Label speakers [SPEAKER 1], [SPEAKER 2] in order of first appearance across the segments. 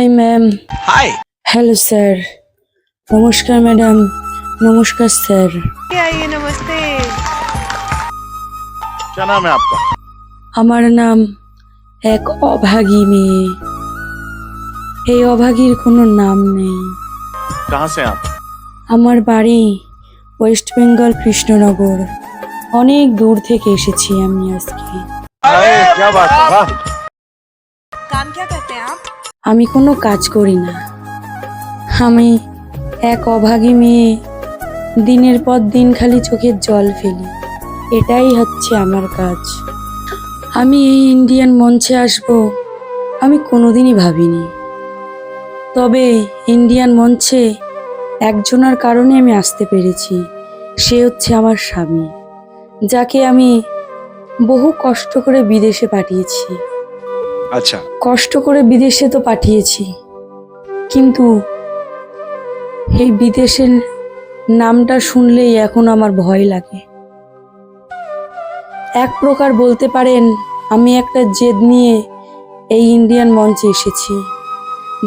[SPEAKER 1] Hi ma'am
[SPEAKER 2] hi
[SPEAKER 1] hello sir নমস্কার madam নমস্কার sir
[SPEAKER 2] নমস্তে
[SPEAKER 1] আমার নাম এক অভাগী মেয়ে এই অভাগীর কোনো নাম নেই আমার বাড়ি ওয়েস্ট বেঙ্গল কৃষ্ণনগর অনেক দূর থেকে এসেছি আমি আজকে আমি কোনো কাজ করি না। আমি এক অভাগী মেয়ে, দিনের পর দিন খালি চোখের জল ফেলি। এটাই হচ্ছে আমার কাজ। আমি এই ইন্ডিয়ান মঞ্চে আসব, আমি কোনোদিনই ভাবিনি। তবে ইন্ডিয়ান মঞ্চে একজনের কারণে আমি আসতে পেরেছি, সে হচ্ছে আমার স্বামী, যাকে আমি বহু কষ্ট করে বিদেশে পাঠিয়েছি।
[SPEAKER 2] আচ্ছা।
[SPEAKER 1] কষ্ট করে বিদেশে তো পাঠিয়েছি। কিন্তু এই বিদেশের নামটা শুনলেই এখন আমার ভয় লাগে। এক প্রকার বলতে পারেন, আমি একটা জেদ নিয়ে এই ইন্ডিয়ান মঞ্চে এসেছি,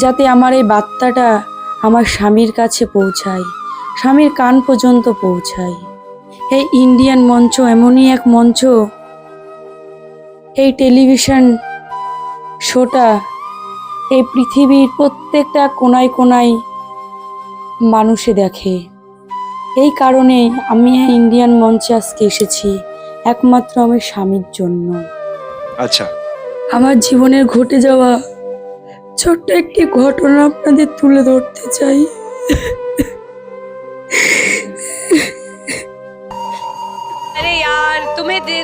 [SPEAKER 1] যাতে আমার এই বার্তাটা আমার স্বামীর কাছে পৌঁছায়, স্বামীর কান পর্যন্ত পৌঁছায়। এই ইন্ডিয়ান মঞ্চ এমনই এক মঞ্চ, এই টেলিভিশন সোটা এই পৃথিবীর প্রত্যেকটা কোনায় কোনায় মানুষে দেখে। এই কারণে আমি ইন্ডিয়ান মঞ্চে আজকে এসেছি একমাত্র আমার স্বামীর জন্য।
[SPEAKER 2] আচ্ছা।
[SPEAKER 1] আমার জীবনের ঘটে যাওয়া ছোট্ট একটি ঘটনা আপনাদের তুলে ধরতে চাই।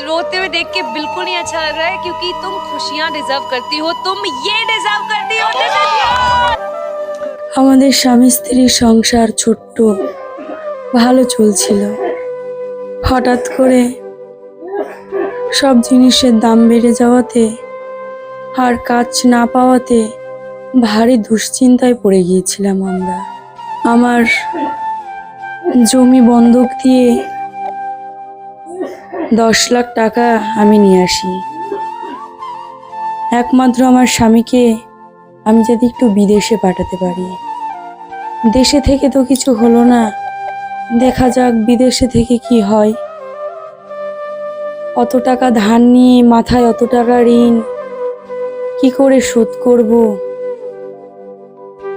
[SPEAKER 3] रोते हुए देख के बिल्कुल नहीं अच्छा लग रहा है क्योंकि तुम खुशियां डिजर्व करती हो तुम ये डिजर्व करती हो
[SPEAKER 1] আমাদের স্বামী স্ত্রীর সংসার ছোট্ট ভালো চলছিল হঠাৎ করে সব জিনিসের দাম বেড়ে যাওয়াতে আর কাজ না পাওয়াতে ভারী দুশ্চিন্তায় পড়ে গিয়েছিলাম আমরা আমার জমি বন্ধক দিয়ে দশ লাখ টাকা আমি নিয়ে আসি একমাত্র আমার স্বামীকে আমি যদি একটু বিদেশে পাঠাতে পারি। দেশে থেকে তো কিছু হলো না। দেখা যাক বিদেশে থেকে কি হয়। অত টাকা ধার নিয়ে মাথায় অত টাকা ঋণ, কি করে শোধ করব?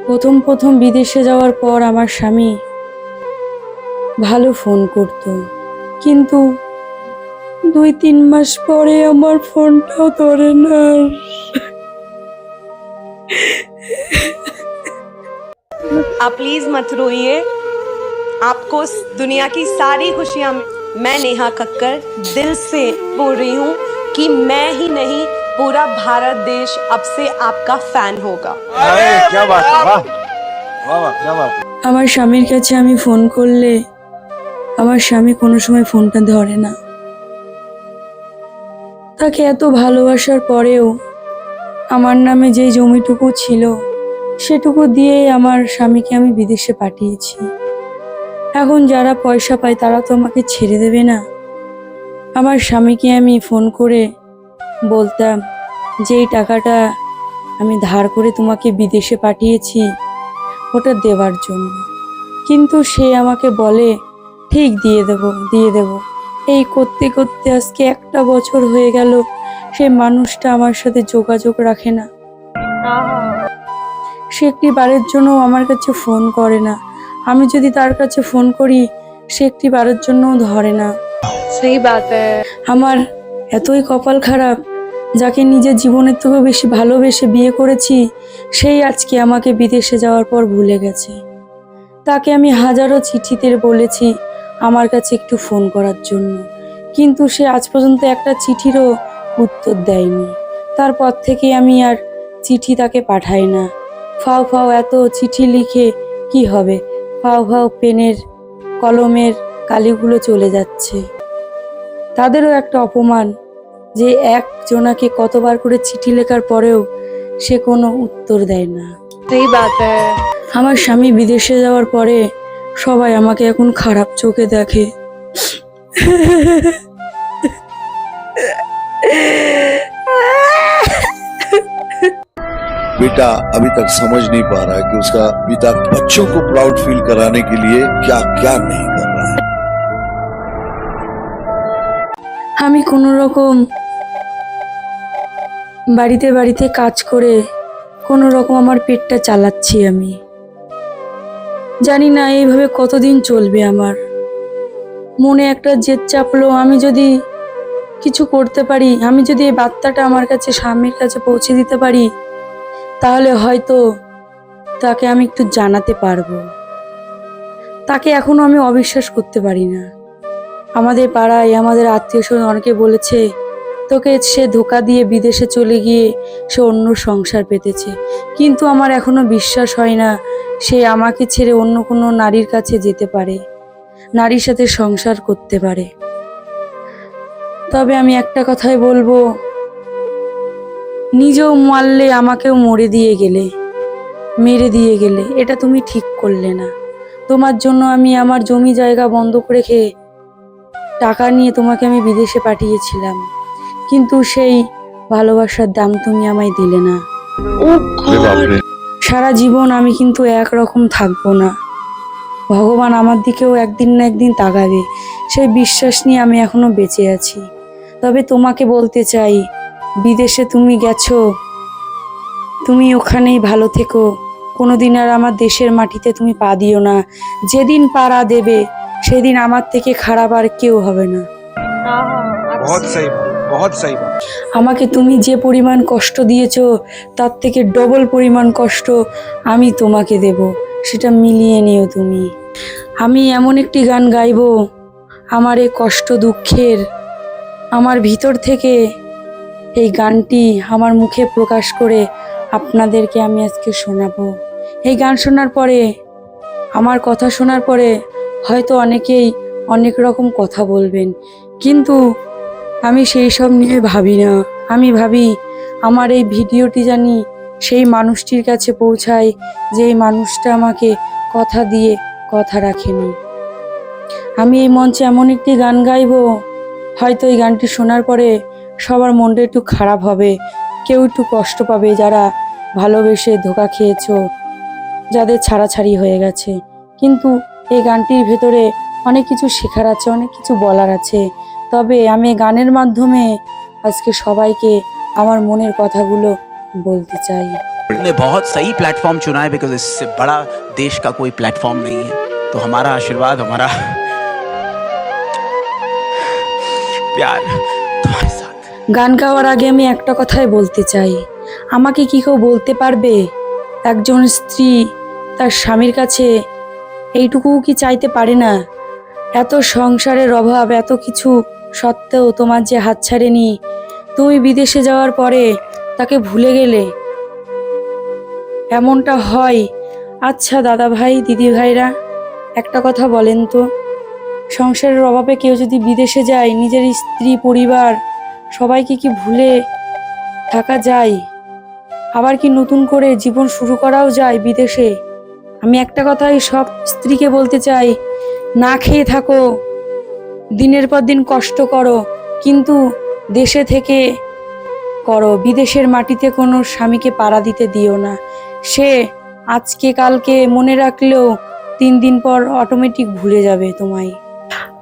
[SPEAKER 1] প্রথম প্রথম বিদেশে যাওয়ার পর আমার স্বামী ভালো ফোন করত। কিন্তু দুই তিন মাস পরে আমার ফোনটাও ধরে না আর।
[SPEAKER 3] आप प्लीज मत रोइए आपको इस दुनिया की सारी खुशियां मैं नेहा कक्कर दिल से बोल रही हूँ कि मैं ही नहीं पूरा भारत देश अब से आपका फैन होगा
[SPEAKER 2] अरे क्या बात है वाह वाह वाह क्या बात है
[SPEAKER 1] আমার স্বামীর কাছে আমি ফোন করলে আমার স্বামী কোনো সময় ফোনটা ধরে না তাকে এত ভালোবাসার পরেও আমার নামে যেই জমিটুকু ছিল, সেটুকু দিয়েই আমার স্বামীকে আমি বিদেশে পাঠিয়েছি। এখন যারা পয়সা পায় তারা তো আমাকে ছেড়ে দেবে না। আমার স্বামীকে আমি ফোন করে বলতাম যে এই টাকাটা আমি ধার করে তোমাকে বিদেশে পাঠিয়েছি, ওটা দেওয়ার জন্য। কিন্তু সে আমাকে বলে, ঠিক, দিয়ে দেব দিয়ে দেব। এই করতে করতে আজকে একটা বছর হয়ে গেল। সে মানুষটা আমার সাথে যোগাযোগ রাখে না। সে একটি বারের জন্য আমার কাছে ফোন করে না। আমি যদি তার কাছে ফোন করি সে একটি বারের জন্য ধরে না। আমার এতই কপাল খারাপ যাকে নিজের জীবনের থেকে বেশি ভালোবেসে বিয়ে করেছি সেই আজকে আমাকে বিদেশে যাওয়ার পর ভুলে গেছে। তাকে আমি হাজারো চিঠিতে বলেছি আমার কাছে একটু ফোন করার জন্য। কিন্তু সে আজ পর্যন্ত একটা চিঠিরও উত্তর দেয়নি। তারপর থেকে আমি আর চিঠি তাকে পাঠাই না। ফাও ফাও এত চিঠি লিখে কি হবে? ফাও ফাও পেনের কলমের কালিগুলো চলে যাচ্ছে। তাদেরও একটা অপমান যে একজনাকে কতবার করে চিঠি লেখার পরেও সে কোনো উত্তর দেয় না। আমার স্বামী বিদেশে যাওয়ার পরে সবাই আমাকে এখন খারাপ চোখে দেখে
[SPEAKER 4] बेटा अभी तक समझ नहीं पा रहा है कि उसका पिता बच्चों को प्राउड फील कराने के लिए क्या क्या नहीं कर रहा है
[SPEAKER 1] আমি কোনো রকম বাড়িতে বাড়িতে কাজ করে কোনো রকম আমার পেটটা চালাচ্ছি আমি জানি না এইভাবে কতদিন চলবে আমার। মনে একটা জেদ চাপলো, আমি যদি কিছু করতে পারি, আমি যদি এই বার্তাটা আমার কাছে, স্বামীর কাছে পৌঁছে দিতে পারি, তাহলে হয়তো তাকে আমি একটু জানাতে পারব। তাকে এখনও আমি অবিশ্বাস করতে পারি না। আমাদের পাড়ায় আমাদের আত্মীয় স্বজন অনেকে বলেছে তোকে সে ধোকা দিয়ে বিদেশে চলে গিয়ে সে অন্য সংসার পেতেছে। কিন্তু আমার এখনও বিশ্বাস হয় না সে আমাকে ছেড়ে অন্য কোনো নারীর কাছে যেতে পারে, নারীর সাথে সংসার করতে পারে। তবে আমি একটা কথাই বলব, নিজেও মারলে আমাকেও মরে দিয়ে গেলে, মেরে দিয়ে গেলে, এটা তুমি ঠিক করলে না। তোমার জন্য আমি আমার জমি জায়গা বন্ধ করে খেয়ে টাকা নিয়ে তোমাকে আমি বিদেশে পাঠিয়েছিলাম। কিন্তু সেই ভালোবাসার দাম তুমি আমায় দিলে না। সারা জীবন আমি কিন্তু একরকম থাকব না। ভগবান আমার দিকেও একদিন না একদিন তাকাবে। সেই বিশ্বাস নিয়ে আমি এখনও বেঁচে আছি। তবে তোমাকে বলতে চাই বিদেশে তুমি গেছো তুমি ওখানেই ভালো থেকো। কোনোদিন আর আমার দেশের মাটিতে তুমি পা দিও না। যেদিন পাড়া দেবে সেদিন আমার থেকে খারাপ আর কেউ হবে না।
[SPEAKER 2] বহুত সাহি
[SPEAKER 1] আমাকে তুমি যে পরিমাণ কষ্ট দিয়েছ, তার থেকে ডবল পরিমাণ কষ্ট আমি তোমাকে দেব, সেটা মিলিয়ে নিও তুমি। আমি এমন একটি গান গাইব, আমার এই কষ্ট দুঃখের, আমার ভিতর থেকে এই গানটি আমার মুখে প্রকাশ করে আপনাদেরকে আমি আজকে শোনাবো। এই গান শোনার পরে, আমার কথা শোনার পরে হয়তো অনেকেই অনেক রকম কথা বলবেন, কিন্তু আমি সেই সব নিয়ে ভাবি না। আমি ভাবি, আমার এই ভিডিওটি জানি সেই মানুষটির কাছে পৌঁছায় যে এই মানুষটা আমাকে কথা দিয়ে কথা রাখেনি। আমি এই মঞ্চে এমন একটি গান গাইবো, হয়তো এই গানটি শোনার পরে সবার মনটা একটু খারাপ হবে। কেউ একটু কষ্ট পাবে যারা ভালোবেসে ধোকা খেয়েছ, যাদের ছাড়াছাড়ি হয়ে গেছে। কিন্তু এই গানটির ভেতরে অনেক কিছু শেখার আছে, অনেক কিছু বলার আছে। তবে আমি গানের মাধ্যমে আজকে সবাইকে আমার মনের কথাগুলো বলতে চাই
[SPEAKER 5] ने बहुत सही प्लेटफॉर्म चुना है बिकॉज इससे बड़ा देश का कोई प्लेटफॉर्म नहीं है तो हमारा आशीर्वाद हमारा प्यार तुम्हारे साथ
[SPEAKER 1] গান গাওয়ার আগে আমি একটা কথাই বলতে চাই আমাকে কি কেউ বলতে পারবে একজন স্ত্রী তার স্বামীর কাছে এইটুকুও কি চাইতে পারে না এত সংসারের অভাব এত কিছু সত্ত্বেও তোমার যে হাত ছাড়েনি, তুমি বিদেশে যাওয়ার পরে তাকে ভুলে গেলে। এমনটা হয়। আচ্ছা দাদা ভাই দিদি ভাইরা একটা কথা বলেন তো। সংসারের অভাবে কেউ যদি বিদেশে যায়, নিজের স্ত্রী, পরিবার, সবাইকে কি ভুলে থাকা যায়? আবার কি নতুন করে জীবন শুরু করাও যায় বিদেশে? আমি একটা কথাই সব স্ত্রীকে বলতে চাই, না খেয়ে থাকো। দিনের পর দিন কষ্ট করো কিন্তু দেশে থেকে করো বিদেশের মাটিতে কোনো স্বামীকে পাড়া দিতে দিও না সে আজকে কালকে মনে রাখলেও তিন দিন পর অটোমেটিক ভুলে যাবে তোমায়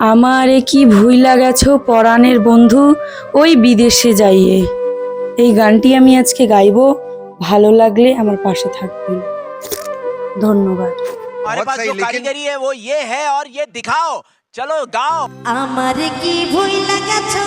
[SPEAKER 1] আমারে কি ভুইলা গেছো পরাণের বন্ধু ওই বিদেশে যাইয়ে এই গানটি আমি আজকে গাইবো ভালো লাগলে আমার পাশে থাকবেন ধন্যবাদ
[SPEAKER 5] हमारे
[SPEAKER 2] बहुत
[SPEAKER 5] पास
[SPEAKER 2] सही,
[SPEAKER 5] जो
[SPEAKER 2] लेकिन-
[SPEAKER 5] कारीगरी है वो ये है और ये दिखाओ চলো গাও।
[SPEAKER 6] আমার কি ভুল লাগাছো